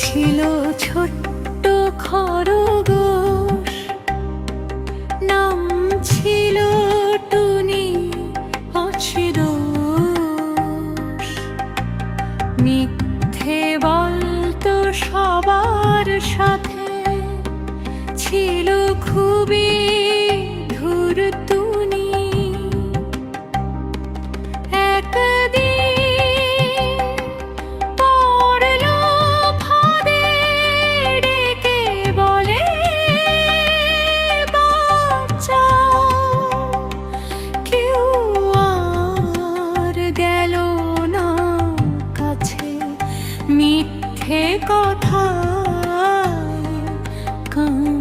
ছিল ছোট্ট খরগোশ। নাম ছিল টুনি অচিরোষ। মিথ্যে বলতো সবার সাথে কথা কান